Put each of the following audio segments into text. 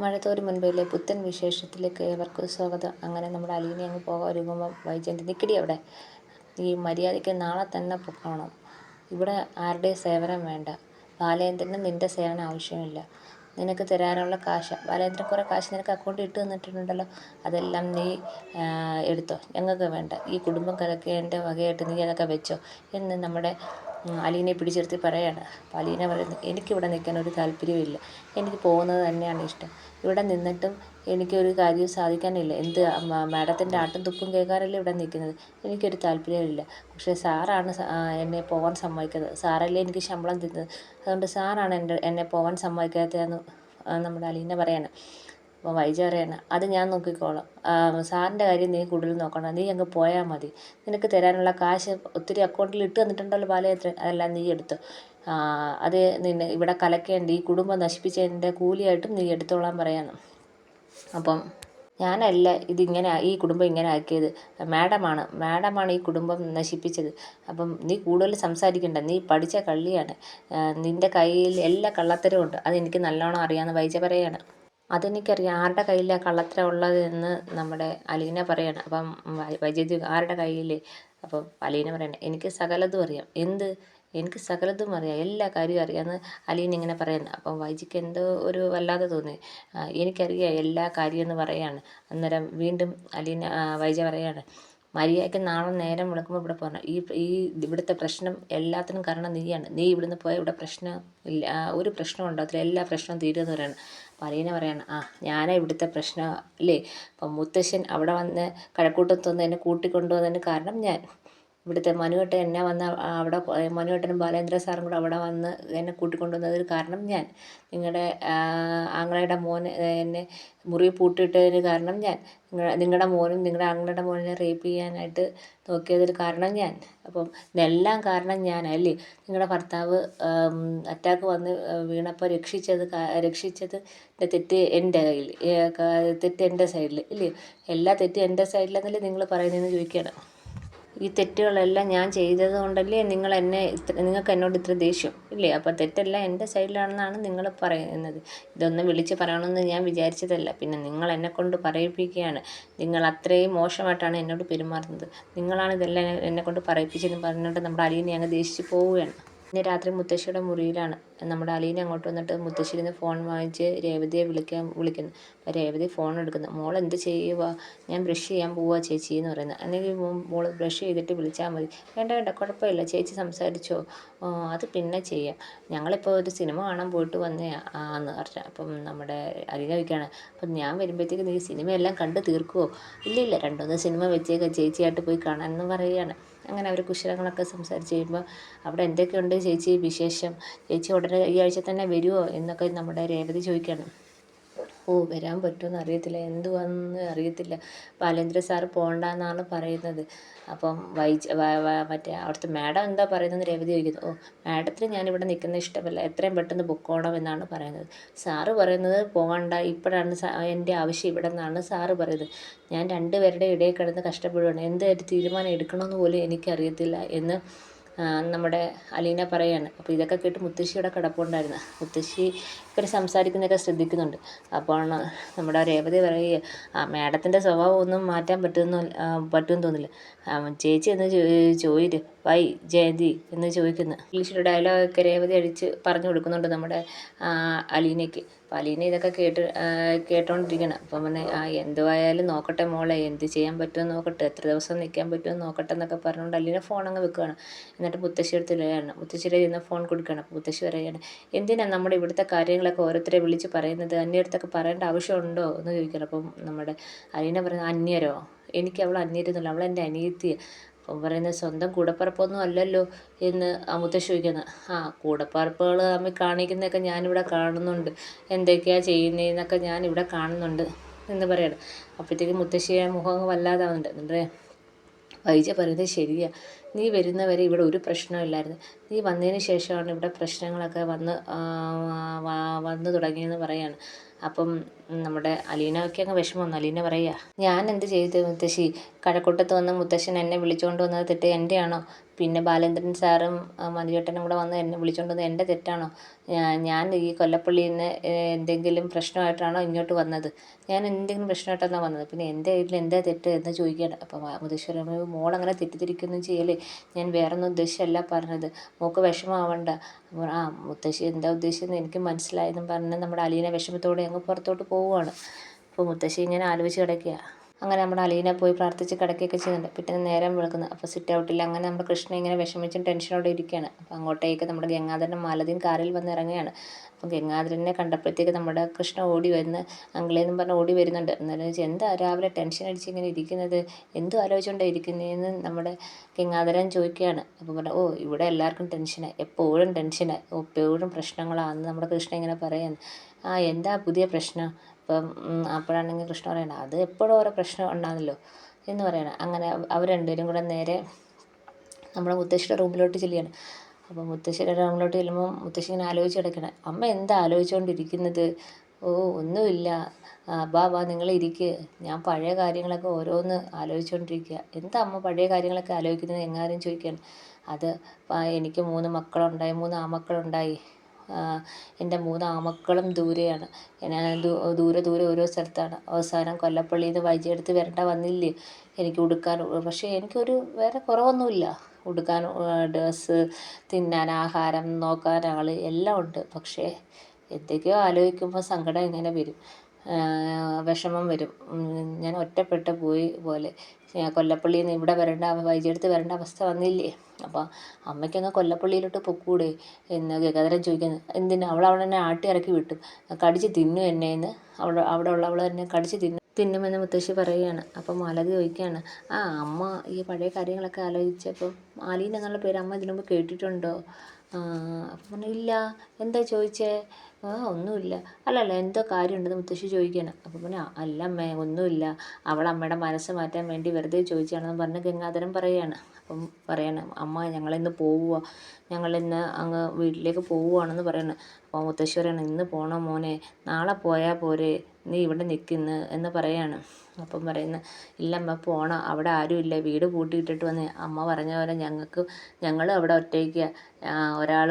മഴത്തോരു മുൻപിലെ പുത്തൻ വിശേഷത്തിലേക്ക് ഏവർക്കും സ്വാഗതം. അങ്ങനെ നമ്മുടെ അലീനി അങ്ങ് പോകാൻ ഒരുങ്ങുമ്പോൾ വൈജയന്തി നിൽക്കടി അവിടെ. ഈ മര്യാദയ്ക്ക് നാളെ തന്നെ പൊക്കോണം ഇവിടെ ആരുടെയും സേവനം വേണ്ട? ബാലേന്ദ്രന് നിന്റെ സേവനം ആവശ്യമില്ല. നിനക്ക് തരാനുള്ള കാശ്. ബാലേന്ദ്രൻ കുറേ കാശ് നിനക്ക് അക്കൗണ്ടിൽ ഇട്ട് തന്നിട്ടുണ്ടല്ലോ. അതെല്ലാം നീ എടുത്തോ. ഞങ്ങൾക്ക് വേണ്ട. ഈ കുടുംബം കലക്കേണ്ട വകയായിട്ട് നീ അതൊക്കെ വെച്ചോ. എന്ന് നമ്മുടെ അലീനെ പിടിച്ചിരുത്തി പറയാണ്. അപ്പോൾ അലീന പറയുന്നു എനിക്കിവിടെ നിൽക്കാൻ ഒരു താല്പര്യമില്ല എനിക്ക് പോകുന്നത് തന്നെയാണ് ഇഷ്ടം. ഇവിടെ നിന്നിട്ടും എനിക്കൊരു കാര്യവും സാധിക്കാനില്ല. എന്ത് മാഡത്തിന്റെ ആട്ടും തുപ്പും കേൾക്കാനല്ലേ ഇവിടെ നിൽക്കുന്നത്? എനിക്കൊരു താല്പര്യമില്ല പക്ഷേ സാറാണ് എന്നെ പോകാൻ സമ്മതിക്കുന്നത്. സാറല്ലേ എനിക്ക് ശമ്പളം തരുന്നത്? അതുകൊണ്ട് സാറാണ് എന്റെ എന്നെ പോകാൻ സമ്മതിക്കാത്തതെന്ന് നമ്മുടെ അലീന പറയാണ്. അപ്പോൾ വൈജ പറയാണ് അത് ഞാൻ നോക്കിക്കോളാം. സാറിന്റെ കാര്യം നീ കൂടുതൽ നോക്കണം. നീ അങ്ങ് പോയാൽ മതി. നിനക്ക് തരാനുള്ള കാശ് ഒത്തിരി അക്കൗണ്ടിൽ ഇട്ട് തന്നിട്ടുണ്ടല്ലോ പാലയത്ര അതെല്ലാം നീ എടുത്തു. അത് നിന്നെ ഇവിടെ കലക്കേണ്ട ഈ കുടുംബം നശിപ്പിച്ചതിന്റെ കൂലിയായിട്ടും നീ എടുത്തോളാൻ പറയണം. അപ്പം ഞാനല്ല ഇതിങ്ങനെ ഈ കുടുംബം ഇങ്ങനെ ആക്കിയത്. മാഡമാണ് മാഡമാണ് ഈ കുടുംബം നശിപ്പിച്ചത്. അപ്പം നീ കൂടുതൽ സംസാരിക്കണ്ട. നീ പഠിച്ച കള്ളിയാണ്. നിന്റെ കയ്യിൽ എല്ലാ കള്ളത്തരവും ഉണ്ട്. അതെനിക്ക് നല്ലോണം അറിയാമെന്ന് വൈജ പറയാണ്. അതെനിക്കറിയാം. ആരുടെ കയ്യിലാണ് കള്ളത്തരം ഉള്ളതെന്ന് നമ്മുടെ അലീന പറയണം. അപ്പം വൈദ്യുതി ആരുടെ കയ്യിൽ അപ്പം അലീന പറയണം. എനിക്ക് സകലതും അറിയാം. എന്ത്? എനിക്ക് സകലതും അറിയാം. എല്ലാ കാര്യവും അറിയാമെന്ന് അലീന ഇങ്ങനെ പറയുന്നു. അപ്പം വൈജിക്ക് എന്തോ ഒരു വല്ലാതെ തോന്നി. എനിക്കറിയാം എല്ലാ കാര്യമെന്ന് പറയാണ്. അന്നേരം വീണ്ടും അലീന വൈജ പറയാണ്. മര്യാദയ്ക്ക് നാളെ നേരം വിളക്കുമ്പോൾ ഇവിടെ പോകണം ഈ ഈ ഇവിടുത്തെ പ്രശ്നം എല്ലാത്തിനും കാരണം നീയാണ്. നീ ഇവിടുന്ന് പോയാൽ ഇവിടെ പ്രശ്നം ഇല്ല. ഒരു പ്രശ്നം ഉണ്ടാകത്തില്ല എല്ലാ പ്രശ്നവും തീരുമെന്ന് പറയണം. അലീന പറയാണ് ആ ഞാനാ ഇവിടുത്തെ പ്രശ്നം അല്ലേ അപ്പം മുത്തശ്ശൻ അവിടെ വന്ന് കഴക്കൂട്ടത്ത് വന്ന് എന്നെ കൂട്ടിക്കൊണ്ടുവന്നതിന് കാരണം ഞാൻ. ഇവിടുത്തെ മനുവേട്ടൻ എന്നെ വന്ന് അവിടെ മനുവേട്ടനും ബാലേന്ദ്ര സാറും കൂടെ അവിടെ വന്ന് എന്നെ കൂട്ടിക്കൊണ്ടുവന്നതിന് കാരണം ഞാൻ. നിങ്ങളുടെ ആങ്ങളയുടെ മോൻ എന്നെ മുറി പൂട്ടിയിട്ടതിന് കാരണം ഞാൻ. നിങ്ങളുടെ മോനും നിങ്ങളുടെ ആങ്ങളുടെ മോനെ റേപ്പ് ചെയ്യാനായിട്ട് നോക്കിയതിന് കാരണം ഞാൻ. അപ്പം ഇതെല്ലാം കാരണം ഞാനല്ലേ നിങ്ങളുടെ ഭർത്താവ് അറ്റാക്ക് വന്ന് വീണപ്പോൾ രക്ഷിച്ചത് രക്ഷിച്ചത് തെറ്റ് എന്റെ കയ്യിൽ തെറ്റ് എന്റെ സൈഡിൽ ഇല്ലേ? എല്ലാ തെറ്റും എന്റെ സൈഡിലെന്നല്ലേ നിങ്ങൾ പറയുന്നതെന്ന് ചോദിക്കുകയാണ്. ഈ തെറ്റുകളെല്ലാം ഞാൻ ചെയ്തത് കൊണ്ടല്ലേ നിങ്ങൾ എന്നെ ഇത്ര നിങ്ങൾക്ക് എന്നോട് ഇത്ര ദേഷ്യം ഇല്ലേ? അപ്പോൾ തെറ്റെല്ലാം എന്റെ സൈഡിലാണെന്നാണ് നിങ്ങൾ പറയുന്നത്. ഇതൊന്നും വിളിച്ച് പറയണമെന്ന് ഞാൻ വിചാരിച്ചതല്ല. പിന്നെ നിങ്ങൾ എന്നെ കൊണ്ട് പറയിപ്പിക്കുകയാണ്. നിങ്ങൾ അത്രയും മോശമായിട്ടാണ് എന്നോട് പെരുമാറുന്നത്. നിങ്ങളാണ് ഇതെല്ലാം എന്നെ കൊണ്ട് പറയിപ്പിച്ചതെന്ന് പറഞ്ഞിട്ട് നമ്മുടെ അലീനെ അങ്ങ് ദേഷിച്ച് പോവുകയാണ്. ഇന്ന് രാത്രി മുത്തശ്ശിയുടെ മുറിയിലാണ്. നമ്മുടെ അലീന അങ്ങോട്ട് വന്നിട്ട് മുത്തശ്ശിയിൽ നിന്ന് ഫോൺ വാങ്ങിച്ച് രേവതിയെ വിളിക്കാൻ വിളിക്കുന്നു. അപ്പോൾ രേവതി ഫോൺ എടുക്കുന്നു. മോൾ എന്ത് ചെയ്യുക ഞാൻ ബ്രഷ് ചെയ്യാൻ പോവുക ചേച്ചി എന്ന് പറയുന്നത് അല്ലെങ്കിൽ മോൾ ബ്രഷ് ചെയ്തിട്ട് വിളിച്ചാൽ മതി. വേണ്ട വേണ്ട കുഴപ്പമില്ല. ചേച്ചി സംസാരിച്ചോ? അത് പിന്നെ ചെയ്യാം. ഞങ്ങളിപ്പോൾ ഒരു സിനിമ കാണാൻ പോയിട്ട് വന്നേ ആന്ന് പറഞ്ഞാൽ അപ്പം നമ്മുടെ അലീന വയ്ക്കുകയാണ് അപ്പം ഞാൻ വരുമ്പോഴത്തേക്ക് നീ സിനിമയെല്ലാം കണ്ട് തീർക്കുമോ ഇല്ല ഇല്ല. രണ്ടുമൂന്ന് സിനിമ വെച്ചേക്കാം. ചേച്ചിയായിട്ട് പോയി കാണാൻ എന്ന് പറയുകയാണ്. അങ്ങനെ അവർ കുശലങ്ങളൊക്കെ സംസാരിച്ച് കഴിയുമ്പോൾ അവിടെ എന്തൊക്കെയുണ്ട് ചേച്ചി വിശേഷം? ചേച്ചി ഉടനെ ഈ ആഴ്ച തന്നെ വരുമോ എന്നൊക്കെ നമ്മുടെ രേവതി ചോദിക്കുകയാണ് ഓ വരാൻ പറ്റുമെന്ന് അറിയത്തില്ല. എന്തുവാന്ന് അറിയത്തില്ല. ബാലേന്ദ്ര സാറ് പോകണ്ടെന്നാണ് പറയുന്നത്. അപ്പം വൈജ മറ്റേ അവിടുത്തെ മാഡം എന്താ പറയുന്നത് രേവതി ചോദിക്കുന്നു. ഓ മാഡത്തിന് ഞാനിവിടെ നിൽക്കുന്ന ഇഷ്ടമല്ല. എത്രയും പെട്ടെന്ന് പൊക്കോണം എന്നാണ് പറയുന്നത്. സാറ് പറയുന്നത് പോകണ്ട. ഇപ്പോഴാണ് എന്റെ ആവശ്യം ഇവിടെ നിന്നാണ് സാറ് പറയുന്നത്. ഞാൻ രണ്ടുപേരുടെ ഇടയിൽ കിടന്ന് കഷ്ടപ്പെടുകയാണ് എന്ത് തീരുമാനം എടുക്കണമെന്ന് പോലും എനിക്കറിയത്തില്ല എന്ന് നമ്മുടെ അലീന പറയാണ്. അപ്പോൾ ഇതൊക്കെ കേട്ട് മുത്തശ്ശിയുടെ കിടപ്പുണ്ടായിരുന്നു. മുത്തശ്ശി ഇവർ സംസാരിക്കുന്നതൊക്കെ ശ്രദ്ധിക്കുന്നുണ്ട്. അപ്പോൾ നമ്മുടെ രേവതി പറയുക ആ മാഡത്തിന്റെ സ്വഭാവം ഒന്നും മാറ്റാൻ പറ്റുമെന്ന് പറ്റുമെന്ന് തോന്നില്ല ചേച്ചി എന്ന് ചോദിച്ചു വൈ ജയന്തി എന്ന് ചോദിക്കുന്നു. ഇംഗ്ലീഷിലെ ഡയലോഗൊക്കെ രേവതി അടിച്ച് പറഞ്ഞു കൊടുക്കുന്നുണ്ട് നമ്മുടെ അലീനയ്ക്ക്. അപ്പോൾ അലീന ഇതൊക്കെ കേട്ട് കേട്ടോണ്ടിരിക്കണം അപ്പം പിന്നെ ആ എന്തുവായാലും നോക്കട്ടെ മോളെ എന്ത് ചെയ്യാൻ പറ്റുമെന്ന് നോക്കട്ടെ എത്ര ദിവസം നിൽക്കാൻ പറ്റുമെന്ന് നോക്കട്ടെ എന്നൊക്കെ പറഞ്ഞുകൊണ്ട് അലീന ഫോൺ അങ്ങ് വെക്കുകയാണ്. എന്നിട്ട് മുത്തശ്ശി എടുത്ത് മുത്തശ്ശിയുടെ ഫോൺ കൊടുക്കുകയാണ്. മുത്തശ്ശി പറയുകയാണ് എന്തിനാണ് നമ്മുടെ ഇവിടുത്തെ കാര്യങ്ങളൊക്കെ ഓരോരുത്തരെ വിളിച്ച് പറയുന്നത് അന്യടുത്തൊക്കെ പറയേണ്ട ആവശ്യമുണ്ടോ എന്ന് ചോദിക്കണം അപ്പം നമ്മുടെ അലീന പറയുന്നത് അന്യരോ? എനിക്ക് അവൾ അന്യരുന്നില്ല അവൾ എന്റെ അനിയത്തിയാണ് അപ്പം പറയുന്നത് സ്വന്തം കൂടപ്പിറപ്പൊന്നും അല്ലല്ലോ എന്ന് മുത്തശ്ശി ചോദിക്കുന്നത്. ആ കൂടപ്പിറപ്പുകൾ തമ്മിൽ കാണിക്കുന്നതൊക്കെ ഞാനിവിടെ കാണുന്നുണ്ട്. എന്തൊക്കെയാണ് ചെയ്യുന്നതെന്നൊക്കെ ഞാനിവിടെ കാണുന്നുണ്ട് എന്ന് പറയണം. അപ്പോഴത്തേക്കും മുത്തശ്ശിയെ മുഖം വല്ലാതാവുന്നുണ്ട്. എന്നിട്ട് വൈജ പറയുന്നത് ശരിയാണ് നീ വരുന്നവരെ ഇവിടെ ഒരു പ്രശ്നമില്ലായിരുന്നു നീ വന്നതിന് ശേഷമാണ് ഇവിടെ പ്രശ്നങ്ങളൊക്കെ വന്ന് വന്നു തുടങ്ങിയെന്ന് പറയാണ്. അപ്പം നമ്മുടെ അലീനയ്ക്ക് അങ്ങ് വിഷമം വന്നു. അലീന പറയുക ഞാൻ എന്ത് ചെയ്തു മുത്തശ്ശി? കഴക്കൂട്ടത്ത് വന്ന് മുത്തശ്ശൻ എന്നെ വിളിച്ചുകൊണ്ട് വന്നത് തെറ്റ് എന്റെയാണോ പിന്നെ ബാലേന്ദ്രൻ സാറും മന്ത്രിയേട്ടനും കൂടെ വന്ന് എന്നെ വിളിച്ചുകൊണ്ട് വന്ന് എന്റെ തെറ്റാണോ? ഞാൻ ഈ കൊല്ലപ്പള്ളിയിൽ നിന്ന് എന്തെങ്കിലും പ്രശ്നമായിട്ടാണോ ഇങ്ങോട്ട് വന്നത്? ഞാൻ എന്തെങ്കിലും പ്രശ്നമായിട്ടാണോ വന്നത്? പിന്നെ എന്റെ വീട്ടിൽ എന്താ തെറ്റ് എന്ന് ചോദിക്കുകയാണ് അപ്പോൾ മുതീശ്വരൻ മോൾ അങ്ങനെ തെറ്റിദ്ധരിക്കുന്നു ചെയ്യലേ ഞാൻ വേറെ ഒന്നും ഉദ്ദേശിച്ചല്ല പറഞ്ഞത്. മോൾക്ക് അപ്പോൾ ആ മുത്തശ്ശി എന്താ ഉദ്ദേശിച്ചതെന്ന് എനിക്ക് മനസ്സിലായെന്നും പറഞ്ഞ് നമ്മുടെ അലീന വിഷമത്തോടെ അങ്ങ് പുറത്തോട്ട് പോവുകയാണ് അപ്പോൾ മുത്തശ്ശി ഇങ്ങനെ ആലോചിച്ച് കിടക്കുക അങ്ങനെ നമ്മുടെ അലീന പോയി പ്രാർത്ഥിച്ച് കിടക്കുകയൊക്കെ ചെയ്യുന്നുണ്ട്. പിറ്റേന്ന് നേരം വെളുക്കുന്നു. അപ്പോൾ സിറ്റ് ഔട്ടില്ല അങ്ങനെ നമ്മുടെ കൃഷ്ണ ഇങ്ങനെ വിഷമിച്ചും ടെൻഷനോടെ ഇരിക്കുകയാണ്. അപ്പോൾ അങ്ങോട്ടേക്ക് നമ്മുടെ ഗംഗാധരൻ മാലതിയും കാറിൽ വന്ന് ഇറങ്ങുകയാണ്. അപ്പോൾ ഗംഗാധരനെ കണ്ടപ്പോഴത്തേക്ക് നമ്മുടെ കൃഷ്ണ ഓടി വരുന്ന അങ്കിളേന്നും പറഞ്ഞ് ഓടി വരുന്നുണ്ട്. എന്നാലും എന്താ രാവിലെ ടെൻഷൻ അടിച്ച് ഇങ്ങനെ ഇരിക്കുന്നത്? എന്തോ ആലോചിച്ചുകൊണ്ടാണ് ഇരിക്കുന്നതെന്ന് നമ്മുടെ ഗംഗാധരൻ ചോദിക്കുകയാണ്. അപ്പോൾ പറഞ്ഞു ഓ ഇവിടെ എല്ലാവർക്കും ടെൻഷനാണ് എപ്പോഴും ടെൻഷനാണ് എപ്പോഴും പ്രശ്നങ്ങളാണെന്ന് നമ്മുടെ കൃഷ്ണ ഇങ്ങനെ പറയുന്നത് ആ എന്താ പുതിയ പ്രശ്നം? അപ്പം ഉം, അപ്പോഴാണെങ്കിൽ കൃഷ്ണ പറയണ അത് എപ്പോഴും ഓരോ പ്രശ്നം ഉണ്ടാകുന്നല്ലോ എന്ന് പറയണം. അങ്ങനെ അവർ രണ്ടുപേരും കൂടെ നേരെ നമ്മുടെ മുത്തശ്ശിയുടെ റൂമിലോട്ട് ചെല്ലുകയാണ്. അപ്പോൾ മുത്തശ്ശിയുടെ റൂമിലോട്ട് ചെല്ലുമ്പോൾ മുത്തശ്ശി ഇങ്ങനെ ആലോചിച്ച് കിടക്കണം അമ്മ എന്താ ആലോചിച്ചുകൊണ്ടിരിക്കുന്നത് ഓ ഒന്നുമില്ല. അബ്ബാ ബാ ബാ നിങ്ങൾ ഇരിക്ക്. ഞാൻ പഴയ കാര്യങ്ങളൊക്കെ ഓരോന്ന് ആലോചിച്ചുകൊണ്ടിരിക്കുക എന്താ അമ്മ പഴയ കാര്യങ്ങളൊക്കെ ആലോചിക്കുന്നത്? എങ്ങാരും ചോദിക്കുകയാണ്. അത് എനിക്ക് മൂന്ന് മക്കളുണ്ടായി മൂന്ന് ആമക്കളുണ്ടായി എന്റെ മൂന്ന് ആമക്കളും ദൂരെയാണ്. ദൂരെ ദൂരെ ഓരോ സ്ഥലത്താണ്. അവസാനം കൊല്ലപ്പള്ളിയിൽ നിന്ന് എടുത്ത് വരേണ്ട വന്നില്ലേ? എനിക്ക് ഉടുക്കാൻ പക്ഷേ എനിക്കൊരു വേറെ കുറവൊന്നുമില്ല. ഉടുക്കാൻ ഡ്രസ്സ് തിന്നാൻ ആഹാരം നോക്കാൻ ആൾ എല്ലാം ഉണ്ട്. പക്ഷേ എന്തൊക്കെയോ ആലോചിക്കുമ്പോൾ സങ്കടം ഇങ്ങനെ വരും. വിഷമം വരും. ഞാൻ ഒറ്റപ്പെട്ട് പോയി പോലെ. കൊല്ലപ്പള്ളിയിൽ നിന്ന് ഇവിടെ വരേണ്ട വൈകിയെടുത്ത് വരേണ്ട അവസ്ഥ വന്നില്ലേ? അപ്പോൾ അമ്മയ്ക്കൊന്ന് കൊല്ലപ്പള്ളിയിലോട്ട് പൊക്കൂടെ എന്ന് ഗംഗാധരൻ ചോദിക്കുന്നു. എന്തിനാ? അവൾ അവളെ തന്നെ ആട്ടി ഇറക്കി വിട്ടു. കടിച്ച് തിന്നു എന്നെ എന്ന് അവിടെ അവിടെ ഉള്ളവൾ തന്നെ കടിച്ച് തിന്നു. തിന്നുമെന്ന് മുത്തശ്ശി പറയുകയാണ്. അപ്പോൾ മാലതി ചോദിക്കുകയാണ് ആ അമ്മ ഈ പഴയ കാര്യങ്ങളൊക്കെ ആലോചിച്ചപ്പോൾ മാലീൻ എന്നുള്ള പേര് അമ്മ ഇതിനു മുമ്പ് കേട്ടിട്ടുണ്ടോ അപ്പം പറഞ്ഞു ഇല്ല. എന്താ ചോദിച്ചേ? ആ ഒന്നുമില്ല. അല്ലല്ല എന്തോ കാര്യമുണ്ടെന്ന് മുത്തശ്ശി ചോദിക്കുകയാണ്. അപ്പം പിന്നെ അല്ല അമ്മേ ഒന്നുമില്ല. അവൾ അമ്മയുടെ മനസ്സ് മാറ്റാൻ വേണ്ടി വെറുതെ ചോദിച്ചാണെന്ന് പറഞ്ഞ് ഗംഗാധരൻ പറയുകയാണ്. അപ്പം പറയണം അമ്മ ഞങ്ങളിന്ന് പോവുക ഞങ്ങളിന്ന് അങ്ങ് വീട്ടിലേക്ക് പോവുകയാണെന്ന് പറയണം. അപ്പോൾ മുത്തശ്ശി പറയണം ഇന്ന് പോണോ മോനെ? നാളെ പോയാൽ പോരെ. നീ ഇവിടെ നിൽക്കുന്നു എന്ന് പറയാണ്. അപ്പം പറയുന്ന ഇല്ലമ്മ പോണം അവിടെ ആരുമില്ല വീട് പൂട്ടിയിട്ടിട്ട് വന്ന് അമ്മ പറഞ്ഞ പോലെ ഞങ്ങൾക്ക് ഞങ്ങൾ അവിടെ ഒറ്റയ്ക്ക്. ഒരാൾ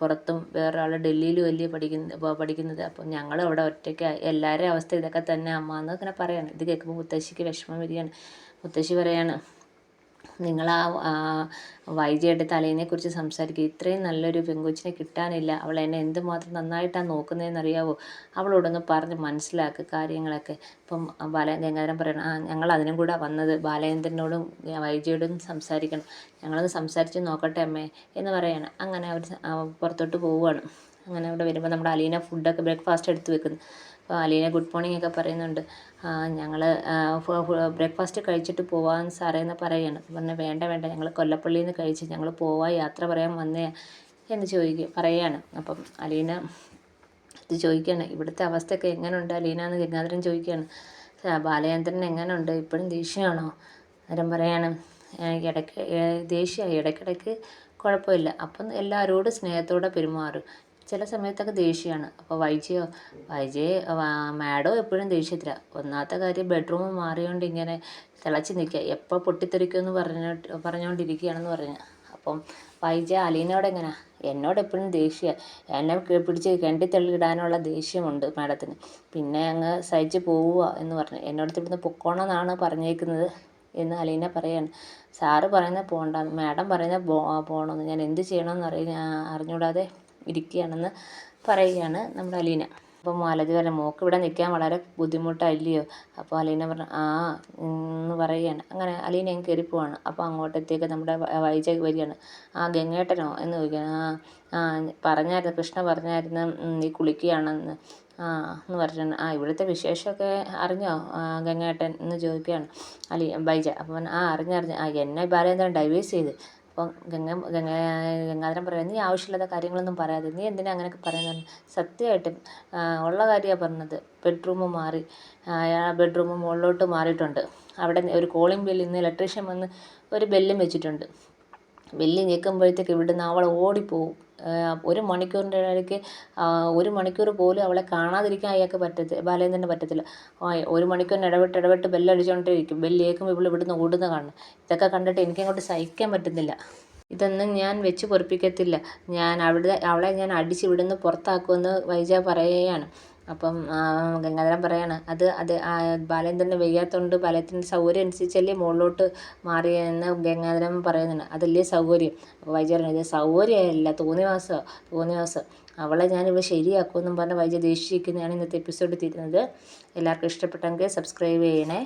പുറത്തും വേറൊരാൾ ഡൽഹിയിലും അല്ലേ പഠിക്കുന്ന പഠിക്കുന്നത്. അപ്പം ഞങ്ങൾ അവിടെ ഒറ്റയ്ക്ക്. എല്ലാവരുടെയും അവസ്ഥ ഇതൊക്കെ തന്നെ അമ്മ എന്ന് പറയാണ്. ഇത് കേൾക്കുമ്പോൾ മുത്തശ്ശിക്ക് വിഷമം വരികയാണ്. മുത്തശ്ശി പറയാണ് നിങ്ങൾ ആ വൈജയുടെ തലേനെക്കുറിച്ച് സംസാരിക്കുക. ഇത്രയും നല്ലൊരു പെങ്കൊച്ചിനെ കിട്ടാനില്ല. അവൾ എന്നെ എന്തുമാത്രം നന്നായിട്ടാണ് നോക്കുന്നതെന്ന് അറിയാവോ അവളോടൊന്ന് പറഞ്ഞ് മനസ്സിലാക്കുക കാര്യങ്ങളൊക്കെ. ഇപ്പം ബാല ഗംഗാധരൻ പറയണം ആ ഞങ്ങൾ അതിനും കൂടെ വന്നത് ബാലേന്ദ്രനോടും വൈജയോടും സംസാരിക്കണം. ഞങ്ങളൊന്ന് സംസാരിച്ച് നോക്കട്ടെ അമ്മേ എന്ന് പറയാണ്. അങ്ങനെ അവർ പുറത്തോട്ട് പോവുകയാണ്. അങ്ങനെ അവിടെ വരുമ്പോൾ നമ്മുടെ അലീന ഫുഡൊക്കെ ബ്രേക്ക്ഫാസ്റ്റ് എടുത്ത് വെക്കുന്നു. അപ്പോൾ അലീന ഗുഡ് മോർണിംഗ് ഒക്കെ പറയുന്നുണ്ട്. ഞങ്ങൾ ബ്രേക്ക്ഫാസ്റ്റ് കഴിച്ചിട്ട് പോവാൻ സാറേ എന്ന് പറയുകയാണ് പറഞ്ഞു വേണ്ട വേണ്ട ഞങ്ങൾ കൊല്ലപ്പള്ളിയിൽ നിന്ന് കഴിച്ച് ഞങ്ങൾ പോവാ യാത്ര പറയാൻ വന്നേ എന്ന് ചോദിക്കുക പറയുകയാണ് അപ്പം അലീന ഇത് ചോദിക്കുകയാണ് ഇവിടുത്തെ അവസ്ഥയൊക്കെ എങ്ങനെയുണ്ട് അലീന എന്ന് ഗംഗാധരൻ ചോദിക്കുകയാണ് "ആ, ബാലചന്ദ്രൻ എങ്ങനെയുണ്ട് ഇപ്പോഴും ദേഷ്യമാണോ? അന്നേരം പറയാണ് "ഏ, ഇടയ്ക്ക് ദേഷ്യമായി ഇടയ്ക്കിടയ്ക്ക് കുഴപ്പമില്ല. അപ്പം എല്ലാവരോടും സ്നേഹത്തോടെ പെരുമാറും. ചില സമയത്തൊക്കെ ദേഷ്യമാണ്. അപ്പോൾ വൈജയോ വൈജയെ മാഡോ എപ്പോഴും ദേഷ്യത്തിലാണ് ഒന്നാമത്തെ കാര്യം ബെഡ്റൂം മാറിയോണ്ട് ഇങ്ങനെ തിളച്ച് നിൽക്കുക. എപ്പോൾ പൊട്ടിത്തെറിക്കുമെന്ന് പറഞ്ഞിട്ട് പറഞ്ഞുകൊണ്ടിരിക്കുകയാണെന്ന് പറഞ്ഞു. അപ്പം വൈജ അലീനയോട് എങ്ങനെ? എന്നോട് എപ്പോഴും ദേഷ്യ. എന്നെ പിടിച്ച് കെണ്ടി തള്ളിയിടാനുള്ള ദേഷ്യമുണ്ട് മാഡത്തിന്. പിന്നെ അങ്ങ് സഹിച്ച് പോവുക എന്ന് പറഞ്ഞു. എന്നോടത്ത് ഇവിടുന്ന് പൊക്കോണമെന്നാണ് പറഞ്ഞേക്കുന്നത് എന്ന് അലീന പറയാണ്. സാറ് പറയുന്നത് പോകണ്ട മാഡം പറയുന്നത് പോ പോകണമെന്ന് ഞാൻ എന്ത് ചെയ്യണമെന്ന് അറിയ അറിഞ്ഞൂടാതെ ഇരിക്കുകയാണെന്ന് പറയുകയാണ് നമ്മുടെ അലീന. അപ്പോൾ മാലതി പറഞ്ഞു മോക്ക് ഇവിടെ നിൽക്കാൻ വളരെ ബുദ്ധിമുട്ടല്ലയോ? അപ്പോൾ അലീന പറഞ്ഞു ആ എന്ന് പറയുകയാണ്. അങ്ങനെ അലീന അങ്ങ് കയറി പോവാണ്. അപ്പോൾ അങ്ങോട്ടത്തേക്ക് നമ്മുടെ വ- വൈജാഗ് വരികയാണ്. ആ ഗംഗേട്ടനോ? എന്ന് ചോദിക്കുകയാണ്. ആ ആ പറഞ്ഞായിരുന്നു കൃഷ്ണ പറഞ്ഞായിരുന്നു നീ കുളിക്കുകയാണെന്ന്. ആ എന്ന് പറഞ്ഞു ആ ഇവിടുത്തെ വിശേഷമൊക്കെ അറിഞ്ഞോ? ഗംഗേട്ടൻ എന്ന് ചോദിക്കുകയാണ് അലി ബൈജ അപ്പം ആ അറിഞ്ഞറിഞ്ഞ് ആ എന്നെ ബാലേന്ദ്രൻ ഡൈവേഴ്സ് ചെയ്ത്? അപ്പം ഗംഗ ഗംഗ ഗംഗാധരൻ പറയാം നീ ആവശ്യമില്ലാത്ത കാര്യങ്ങളൊന്നും പറയാതെ നീ എന്തിനാ അങ്ങനെയൊക്കെ പറയുന്നത് സത്യമായിട്ടും ഉള്ള കാര്യമാണ് പറഞ്ഞത്. ബെഡ്റൂം മാറി ആ ബെഡ്റൂം മുകളിലോട്ട് മാറിയിട്ടുണ്ട്. അവിടെ ഒരു കോളിംഗ് ബെല്ലിൽ നിന്ന് ഇലക്ട്രീഷ്യൻ വന്ന് ഒരു ബെല്ലും വെച്ചിട്ടുണ്ട്. ബെല്ല് ഞെക്കുമ്പോഴത്തേക്ക് ഇവിടുന്ന് അവൾ ഓടിപ്പോവും. ഒരു മണിക്കൂറിന്റെ ഇടയ്ക്ക് ഒരു മണിക്കൂർ പോലും അവളെ കാണാതിരിക്കാൻ അയാൾക്ക് പറ്റത്തില്ല ബാലേന്ദ്രന് പറ്റത്തില്ല. ഒരു മണിക്കൂറിന് ഇടവിട്ട് ഇടവിട്ട് ബെല്ല് കേൾക്കുമ്പോൾ ഇവൾ ഇവിടുന്ന് ഓടുന്ന കാണണം ഇതൊക്കെ കണ്ടിട്ട് എനിക്കങ്ങോട്ട് സഹിക്കാൻ പറ്റുന്നില്ല. ഇതൊന്നും ഞാൻ വെച്ച് പൊറിപ്പിക്കത്തില്ല. ഞാൻ അവിടെ അവളെ ഞാൻ അടിച്ച് ഇവിടുന്ന് പുറത്താക്കുമെന്ന് വൈജ പറയുകയാണ്. അപ്പം ഗംഗാധരൻ പറയാണ് അത് അത് ബാലേന്ദ്രന് വയ്യാത്തതുകൊണ്ട് ബാലേന്ദ്രന്റെ സൗകര്യം അനുസരിച്ചല്ലേ മുകളിലോട്ട് മാറിയെന്ന് ഗംഗാധരൻ പറയുന്നുണ്ട്. അതല്ലേ സൗകര്യം. അപ്പോൾ വൈദ്യർ ഇത് സൗകര്യമല്ല തോന്നിവാസമാണ് തോന്നിവാസം. അവളെ ഞാനിവിടെ ശരിയാക്കുമെന്നും പറഞ്ഞ് വൈദ്യ ദേഷ്യിക്കുന്നതാണ് ഇന്നത്തെ എപ്പിസോഡ് തീരുന്നത്. എല്ലാവർക്കും ഇഷ്ടപ്പെട്ടെങ്കിൽ സബ്സ്ക്രൈബ് ചെയ്യണേ.